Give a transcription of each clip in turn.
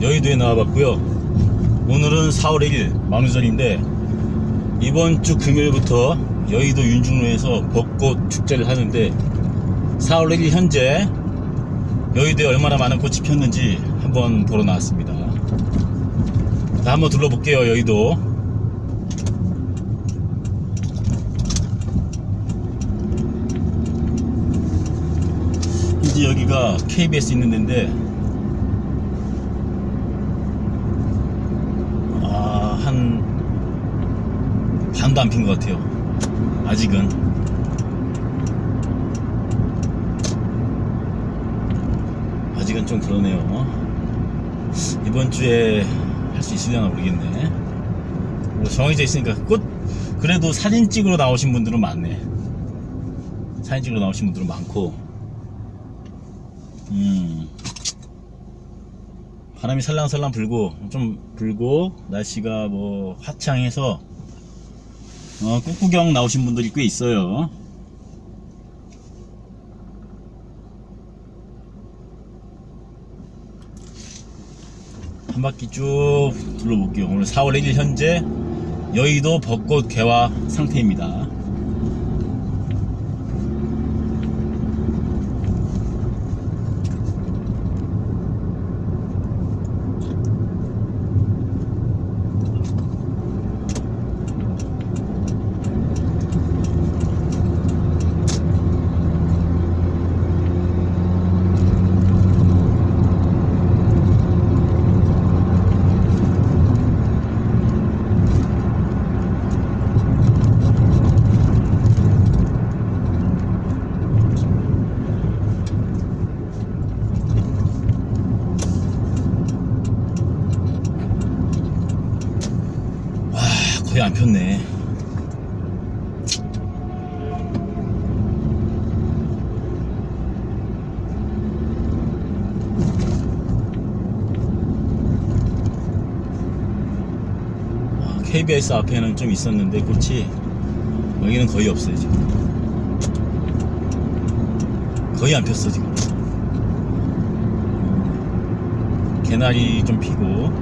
여의도에 나와봤고요. 오늘은 4월 1일 만우절인데 이번 주 금요일부터 여의도 윤중로에서 벚꽃 축제를 하는데 4월 1일 현재 여의도에 얼마나 많은 꽃이 폈는지 한번 보러 나왔습니다. 자, 한번 둘러볼게요, 여의도. 이제 여기가 KBS 있는 데인데, 아, 한, 반도 안 핀 것 같아요. 아직은. 아직은 좀 그러네요. 이번 주에 할 수 있으려나 모르겠네. 뭐 정해져 있으니까 꽃 그래도 사진 찍으러 나오신 분들은 많네. 사진 찍으러 나오신 분들은 많고, 음 바람이 살랑살랑 불고 좀 불고 날씨가 뭐 화창해서 어, 꽃구경 나오신 분들이 꽤 있어요. 한 바퀴 쭉 둘러볼게요. 오늘 4월 1일 현재 여의도 벚꽃 개화 상태입니다. 와, 거의 안 폈네. 아, KBS 앞에는 좀 있었는데 꽃이 여기는 거의 없어요 지금. 거의 안 폈어 지금. 개나리 좀 피고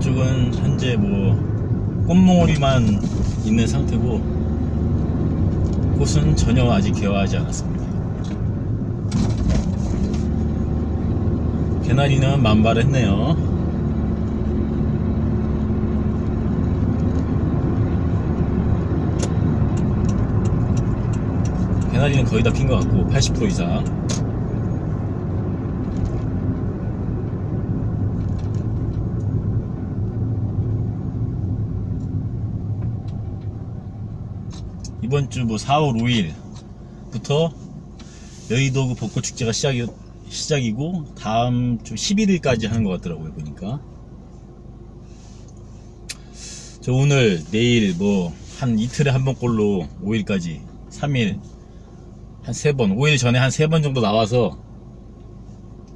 이쪽은 현재 뭐 꽃몽오리만 있는 상태고 꽃은 전혀 아직 개화하지 않았습니다. 개나리는 만발했네요. 개나리는 거의 다 핀 것 같고 80% 이상. 이번 주 뭐 4월 5일부터 여의도 그 벚꽃 축제가 시작이, 시작이고 다음 주 11일까지 하는 것 같더라고요 보니까. 저 오늘 내일 뭐 한 이틀에 한 번꼴로 5일까지 3일 한세번 5일 전에 한세번 정도 나와서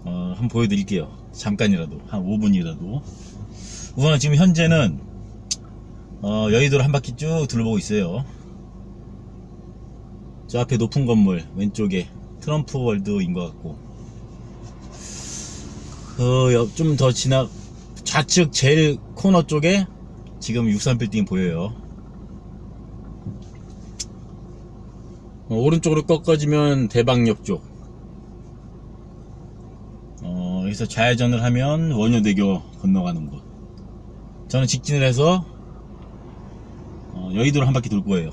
어, 한번 보여드릴게요. 잠깐이라도 한 5분이라도. 우선은 지금 현재는 어, 여의도를 한 바퀴 쭉 둘러보고 있어요. 저 앞에 높은 건물 왼쪽에 트럼프 월드인 것 같고 그좀더 지나 좌측 제일 코너 쪽에 지금 63 빌딩 보여요. 어, 오른쪽으로 꺾어지면 대방역 쪽. 어, 여기서 좌회전을 하면 원효대교 건너가는 곳. 저는 직진을 해서 어, 여의도를 한 바퀴 돌 거예요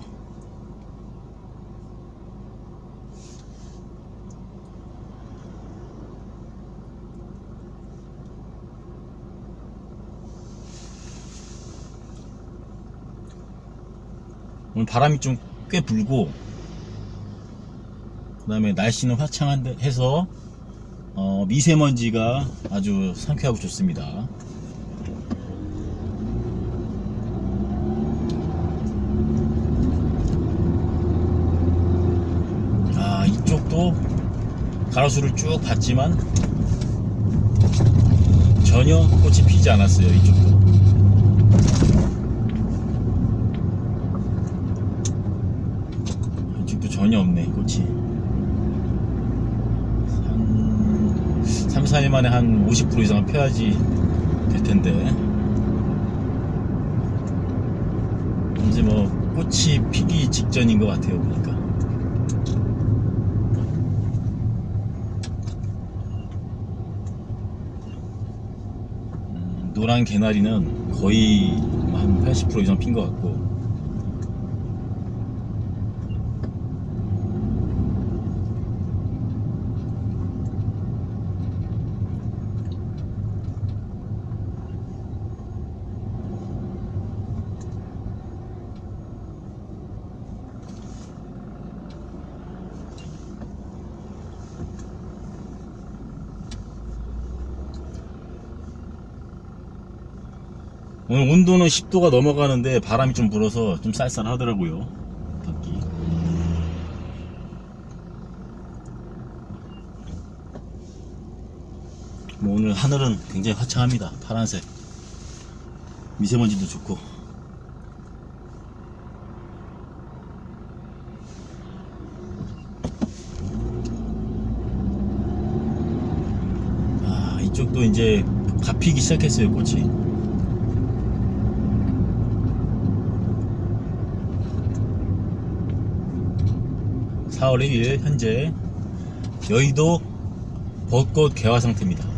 오늘 바람이 좀 꽤 불고 그 다음에 날씨는 화창한데 해서 어, 미세먼지가 아주 상쾌하고 좋습니다. 아 이쪽도 가로수를 쭉 봤지만 전혀 꽃이 피지 않았어요 이쪽도 이쪽도 전혀 없네 꽃이 산 3, 4일 만에 한 50% 이상은 펴야지 될 텐데. 이제 뭐 꽃이 피기 직전인 것 같아요, 보니까. 음, 노란 개나리는 거의 한 80% 이상 핀 것 같고. 오늘 온도는 10도가 넘어가는데 바람이 좀 불어서 좀 쌀쌀하더라고요. 밖이. 뭐 오늘 하늘은 굉장히 화창합니다. 파란색. 미세먼지도 좋고. 아, 이쪽도 이제 갚이기 시작했어요, 꽃이. 사월 1일 현재 여의도 벚꽃 개화 상태입니다.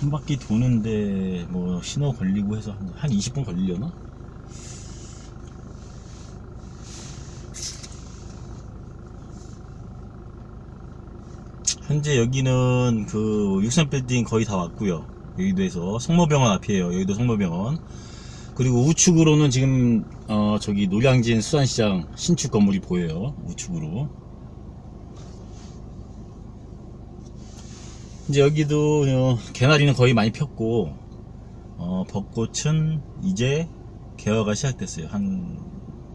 한 바퀴 도는데 뭐 신호 걸리고 해서 한, 한 20분 걸리려나? 현재 여기는 그 63빌딩 거의 다 왔고요. 여의도에서 성모병원 앞이에요. 여의도 성모병원. 그리고 우측으로는 지금 어 저기 노량진 수산시장 신축 건물이 보여요. 우측으로 이제 여기도 어, 개나리는 거의 많이 폈고 어, 벚꽃은 이제 개화가 시작됐어요. 한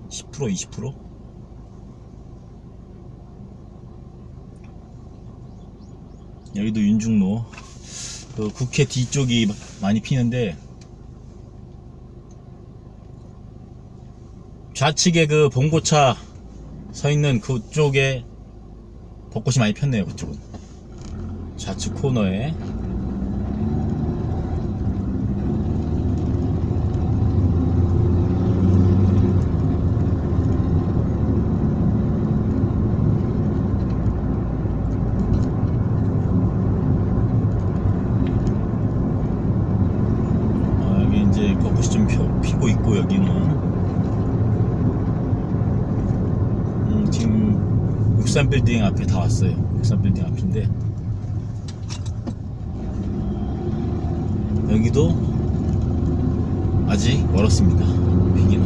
10% 20%? 여기도 윤중로 그 국회 뒤쪽이 많이 피는데 좌측에 그 봉고차 서 있는 그쪽에 벚꽃이 많이 폈네요. 그쪽은. 좌측 코너에. 벚꽃이 좀 펴- 피고 있고 여기는. 음, 지금 63빌딩 앞에 다 왔어요. 63빌딩 앞인데 여기도 아직 멀었습니다. 피기는.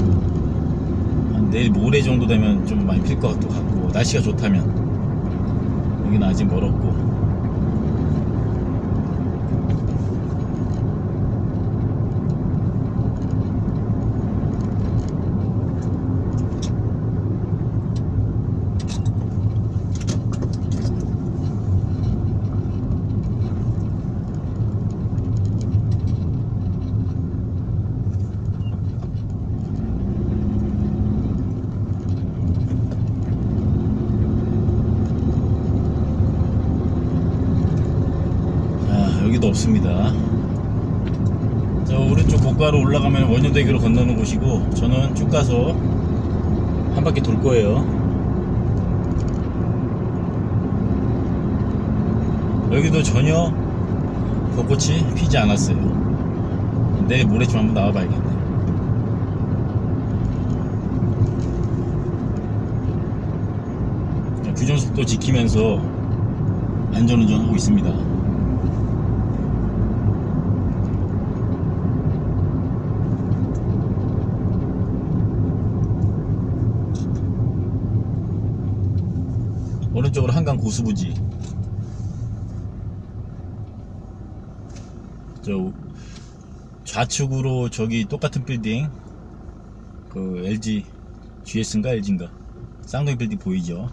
한 내일 모레 정도 되면 좀 많이 필 것 같고, 날씨가 좋다면. 여기는 아직 멀었고. 없습니다. 저 오른쪽 고가로 올라가면 원효대교로 건너는 곳이고, 저는 쭉 가서 한 바퀴 돌 거예요. 여기도 전혀 벚꽃이 피지 않았어요. 내일 모레쯤 한번 나와봐야겠네. 규정속도 지키면서 안전운전 하고 있습니다. 한산 고수부지. 저 좌측으로 저기 똑같은 빌딩 그 LG GS인가 LG인가 쌍둥이 빌딩 보이죠?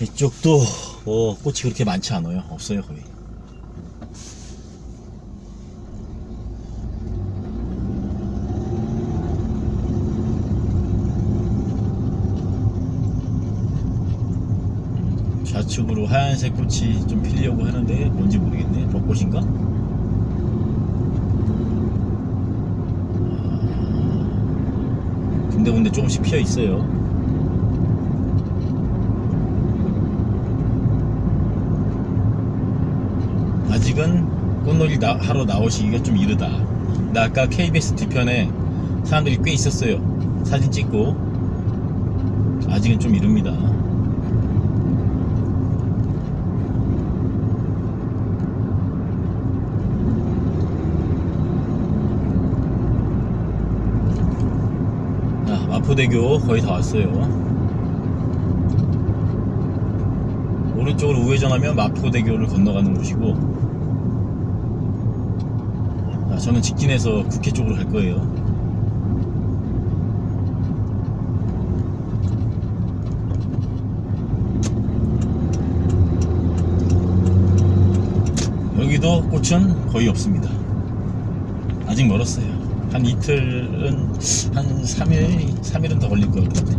이쪽도 뭐 꽃이 그렇게 많지 않아요. 없어요 거의. 좌측으로 하얀색 꽃이 좀 피려고 하는데 뭔지 모르겠네. 벚꽃인가? 아, 군데군데 조금씩 피어 있어요. 아직은 꽃놀이 나- 하러 나오시기가 좀 이르다. 나 아까 KBS 뒤편에 사람들이 꽤 있었어요. 사진 찍고. 아직은 좀 이릅니다. 자, 마포대교 거의 다 왔어요. 오른쪽으로 우회전하면 마포대교를 건너가는 곳이고, 자, 저는 직진해서 국회 쪽으로 갈 거예요. 여기도 꽃은 거의 없습니다. 아직 멀었어요. 한 이틀은 한 3일 3일은 더 걸릴 것 같은데.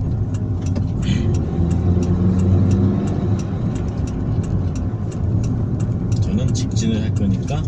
저는 직진을 할 거니까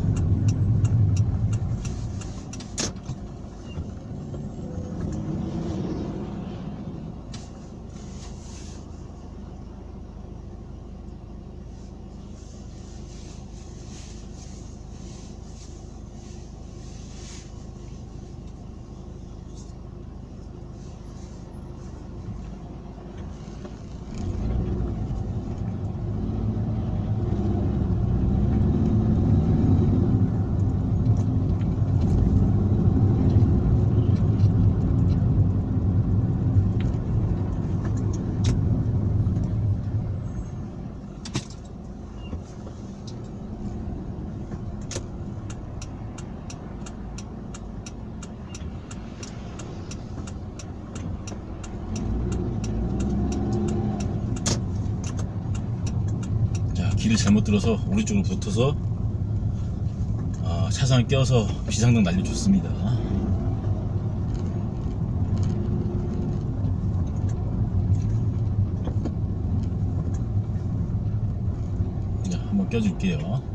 길을 잘못 들어서 오른쪽으로 붙어서 아, 차선을 껴서 비상등 날려줬습니다. 자, 한번 껴줄게요.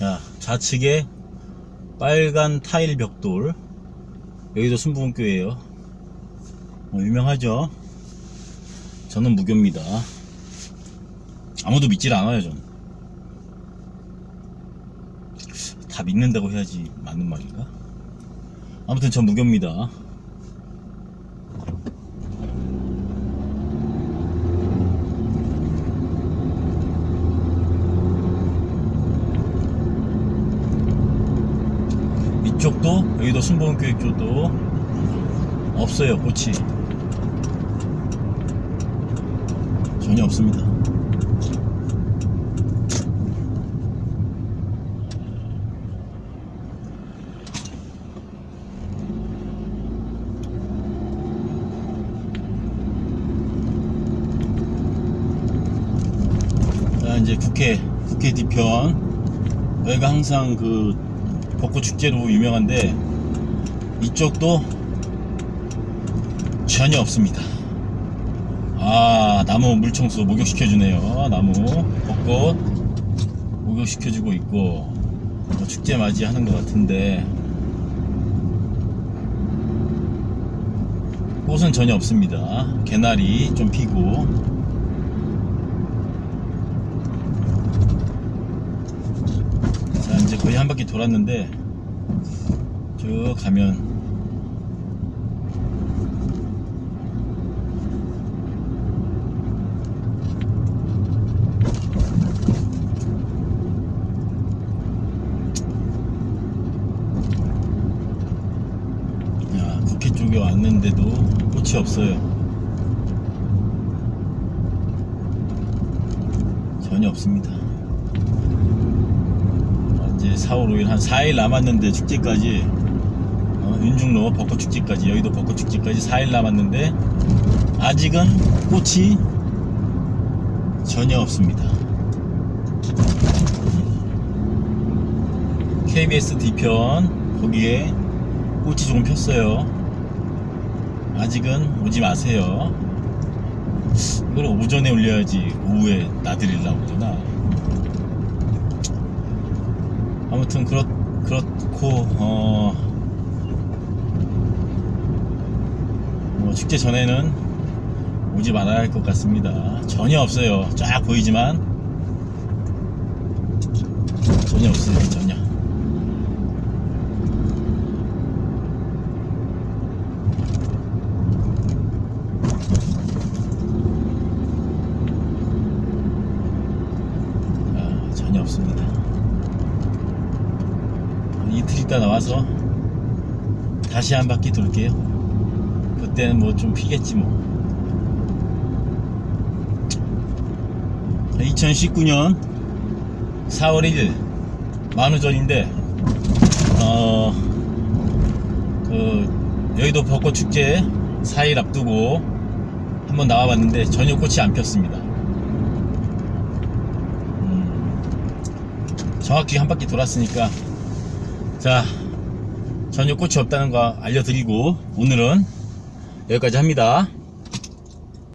자, 좌측에 빨간 타일 벽돌. 여기도 순부분교예요. 어, 유명하죠? 저는 무교입니다. 아무도 믿질 않아요, 전. 다 믿는다고 해야지 맞는 말인가? 아무튼 전 무교입니다. 이쪽도 여기도 순복음교육 쪽도 없어요 꽃이 전혀 없습니다. 국회 국회 뒤편. 여기가 항상 그 벚꽃 축제로 유명한데 이쪽도 전혀 없습니다. 아 나무 물청소 목욕시켜 주네요. 나무 벚꽃 목욕시켜 주고 있고 뭐 축제 맞이하는 것 같은데 꽃은 전혀 없습니다. 개나리 좀 피고 자 이제 거의 한 바퀴 돌았는데 쭉 가면 야, 국회 쪽에 왔는데도 꽃이 없어요. 전혀 없습니다. 이제 4월 5일 한 4일 남았는데 축제까지 어, 윤중로 벚꽃 축제까지 여의도 벚꽃 축제까지 4일 남았는데 아직은 꽃이 전혀 없습니다. KBS 뒤편 거기에 꽃이 조금 폈어요. 아직은 오지 마세요. 이걸 오전에 올려야지 오후에 나들이려고 그러나? 아무튼 그렇, 그렇고 어, 뭐 축제 전에는 오지 말아야 할 것 같습니다. 전혀 없어요. 쫙 보이지만. 전혀 없어요. 전혀 아, 전혀 없습니다 이틀 있다 나 와서 다시 한 바퀴 돌게요. 그때는 뭐 좀 피겠지 뭐. 2019년 4월 1일 만우절인데 어, 그 여의도 벚꽃 축제 4일 앞두고 한번 나와봤는데 전혀 꽃이 안 폈습니다. 음, 정확히 한 바퀴 돌았으니까 자, 전혀 꽃이 없다는 거 알려드리고 오늘은 여기까지 합니다.